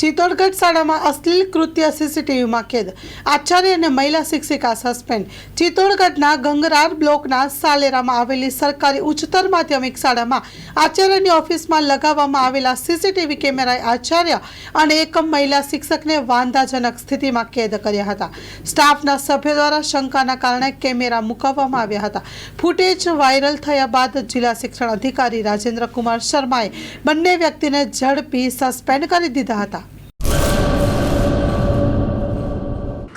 ચિત્તોડગઢ શાળામાં અશ્લીલ કૃત્ય સીસીટીવીમાં કેદ. આચાર્ય અને મહિલા શિક્ષિકા સસ્પેન્ડ. ચિત્તોડગઢના ગંગરાર બ્લોકના સાલેરામાં આવેલી સરકારી ઉચ્ચતર માધ્યમિક શાળામાં આચાર્યની ઓફિસમાં લગાવવામાં આવેલા સીસીટીવી કેમેરાએ આચાર્ય અને એકમ મહિલા શિક્ષકને વાંધાજનક સ્થિતિમાં કેદ કર્યા હતા. સ્ટાફના સભ્યો દ્વારા શંકાના કારણે કેમેરા મુકાવવામાં આવ્યા હતા. ફૂટેજ વાયરલ થયા બાદ જિલ્લા શિક્ષણ અધિકારી રાજેન્દ્ર કુમાર શર્માએ બંને વ્યક્તિને ઝડપી સસ્પેન્ડ કરી દીધા હતા.